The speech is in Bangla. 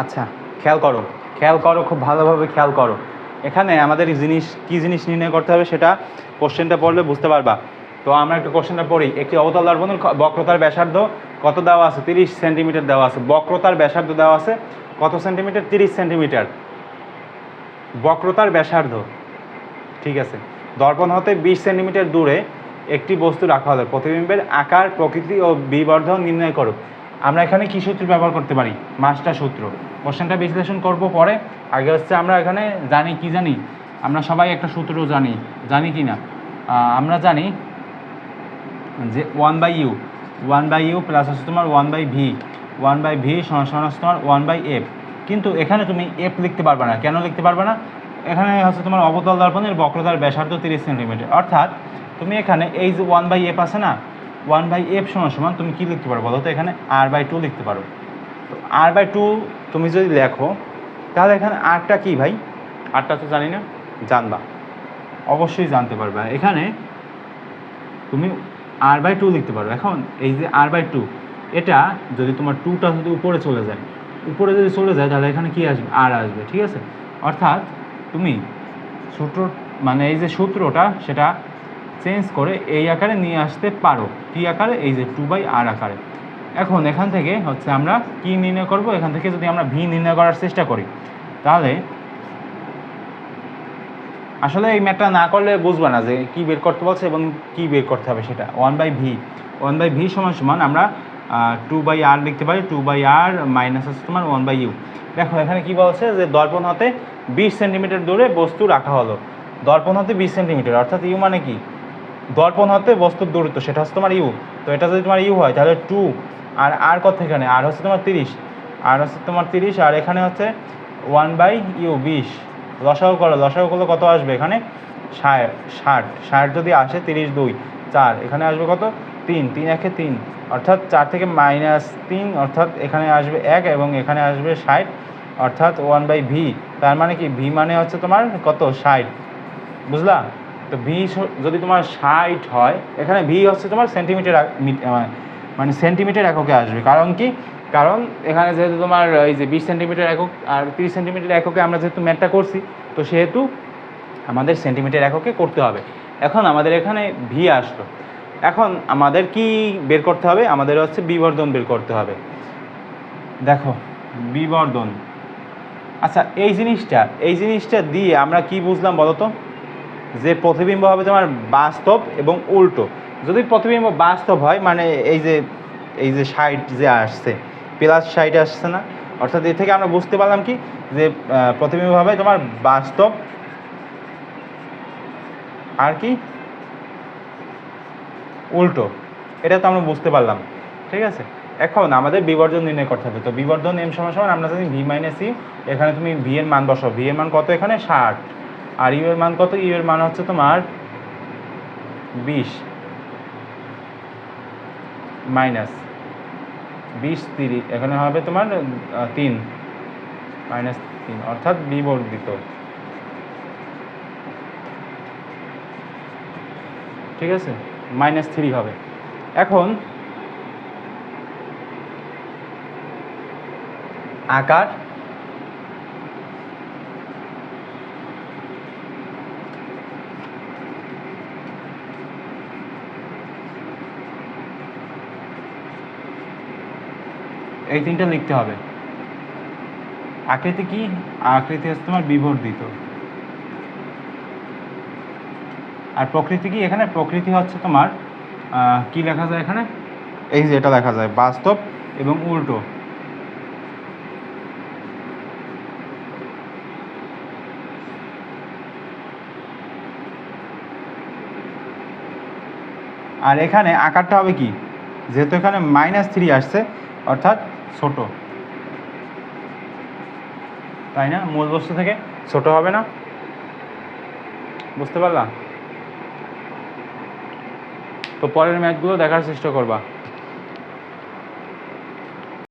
আচ্ছা খেয়াল করো খেয়াল করো, খুব ভালোভাবে খেয়াল করো। এখানে আমাদের জিনিস, কী জিনিস নির্ণয় করতে হবে সেটা কোশ্চেনটা পড়লে বুঝতে পারবা। তো আমরা একটা কোশ্চেনটা পড়ি, একটি অবতল দর্পণের বক্রতার ব্যাসার্ধ কত দেওয়া আছে? তিরিশ সেন্টিমিটার দেওয়া আছে। বক্রতার ব্যাসার্ধ দেওয়া আছে কত সেন্টিমিটার? তিরিশ সেন্টিমিটার। বক্রতার ব্যাসার্ধ, ঠিক আছে। দর্পণ হতে বিশ সেন্টিমিটার দূরে একটি বস্তু রাখা হলো। প্রতিবিম্বের আকার, প্রকৃতি ও বিবর্ধন নির্ণয় করো। আমরা এখানে কী সূত্র ব্যবহার করতে পারি? মাস্টার সূত্র। কোশ্চেনটা বিশ্লেষণ করব পরে। আগে হচ্ছে আমরা এখানে জানি, কি জানি? আমরা সবাই একটা সূত্র জানি জানি কি না? আমরা জানি যে one by u one by u plus হচ্ছে তোমার one by v one by v সমান হচ্ছে তোমার ওয়ান বাই এফ কিন্তু এখানে তুমি এফ লিখতে পারবে না। কেন লিখতে পারবে না? এখানে হচ্ছে তোমার অবতল দর্পণের বক্রতার ব্যাসার্ধ তিরিশ সেন্টিমিটার। অর্থাৎ তুমি এখানে এই যে ওয়ান বাই এফ আছে না ওয়ান বাই এফ সমান সমান তুমি কী লিখতে পারো বলো তো এখানে? আর বাই টু লিখতে পারো। তো আর বাই টু তুমি যদি লেখো, তাহলে এখানে আরটা কি ভাই? আরটা তো জানি না। জানবা। অবশ্যই জানতে পারবে। এখানে তুমি আর বাই টু লিখতে পারো। এখন এই যে আর বাই টু, এটা যদি তোমার টুটা যদি উপরে চলে যায়, উপরে যদি চলে যায়, তাহলে এখানে কি আসবে? আর আসবে, ঠিক আছে? অর্থাৎ তুমি সূত্র মানে এই যে সূত্রটা, সেটা চেঞ্জ করে এই আকারে নিয়ে আসতে পারো। কি আকারে, এই যে টু বাই আর আকারে। এখন এখান থেকে হচ্ছে আমরা কি নির্ণয় করব? এখান থেকে যদি আমরা ভি নির্ণয় করার চেষ্টা করি, তাহলে আসলে এই ম্যাথটা না করলে বুঝবে না যে কি বের করতে বলছে এবং কি বের করতে হবে সেটা। One by v one by v সমান সমান আমরা টু বাই আর লিখতে পারি। টু বাই আর মাইনাস হচ্ছে তোমার ওয়ান বাই ইউ দেখো, এখানে কি বলছে যে দর্পণ হতে বিশ সেন্টিমিটার দূরে বস্তু রাখা হলো। দর্পণ হতে বিশ সেন্টিমিটার অর্থাৎ ইউ মানে কি? দর্পণ হতে বস্তুর দূরত্ব, সেটা হচ্ছে তোমার ইউ। তো এটা যদি তোমার ইউ হয়, তাহলে টু আর আর কত এখানে? আর হচ্ছে তোমার তিরিশ। আর হচ্ছে তোমার তিরিশ, আর এখানে হচ্ছে ওয়ান বাই ইউ বিশ। লসাগু করো লসাগু করলে কত আসবে এখানে? ষাট ষাট। ষাট যদি আসে, তিরিশ দুই। চার, এখানে আসবে কত? তিন। তিন একে তিন। অর্থাৎ চার থেকে মাইনাস তিন, অর্থাৎ এখানে আসবে এক এবং এখানে আসবে ষাট। অর্থাৎ ওয়ান বাই ভি তার মানে কি? ভি মানে হচ্ছে তোমার কত? ষাট। বুঝলা? তো ভি যদি তোমার ষাট হয়, এখানে ভি হচ্ছে তোমার সেন্টিমিটার মানে সেন্টিমিটার এককে আসবে। কারণ কি? কারণ এখানে যেহেতু তোমার এই যে বিশ সেন্টিমিটার একক আর তিরিশ সেন্টিমিটার এককে আমরা যেহেতু ম্যাটটা করছি, তো সেহেতু আমাদের সেন্টিমিটার এককে করতে হবে। এখন আমাদের এখানে ভি আসলো। এখন আমাদের কি বের করতে হবে? আমাদের হচ্ছে বিবর্ধন বের করতে হবে। দেখো বিবর্ধন আচ্ছা এই জিনিসটা এই জিনিসটা দিয়ে আমরা কি বুঝলাম বলো তো যে প্রতিবিম্ব হবে তোমার বাস্তব এবং উল্টো। যদি প্রতিবিম্ব বাস্তব হয় মানে এই যে এই যে সাইড যে আসছে, প্লাস সাইড আসছে না, অর্থাৎ এর থেকে আমরা বুঝতে পারলাম কি? যে প্রতিবিম্ব হবে তোমার বাস্তব আর কি? উল্টো। এটা তো আমরা বুঝতে পারলাম। ঠিক আছে? এখন আমাদের বিবর্জন নির্ণয় করতে হবে। তো বিবর্ধন এম সমান সমান আমরা জানি ভি মাইনাস ইউ এখানে তুমি ভি এর মান বসাও। ভি এর মান কত এখানে? ষাট। আর ইউ এর মান কত? ইউ এর মান হচ্ছে তোমার বিশ। মাইনাস বিশ তিরিশ, এখানে হবে তোমার তিন। মাইনাস তিন, অর্থাৎ বিবর্ধিত। ঠিক আছে? মাইনাস থ্রি হবে। এখন আকার এই তিনটা লিখতে হবে। আকৃতি কি? আকৃতি হচ্ছে তোমার বিবর্ধিত। আর প্রকৃতি কি? এখানে প্রকৃতি হচ্ছে তোমার কি লেখা যায় এখানে? এই যে এটা লেখা যায়, বাস্তব এবং উল্টো। আর এখানে আকারটা হবে কি? যেহেতু এখানে মাইনাস থ্রি আসছে অর্থাৎ ছোট। তাই না? মূল বস্তু থেকে ছোট হবে না? বুঝতে পারলাম তো পরের ম্যাচগুলো দেখার চেষ্টা করবা।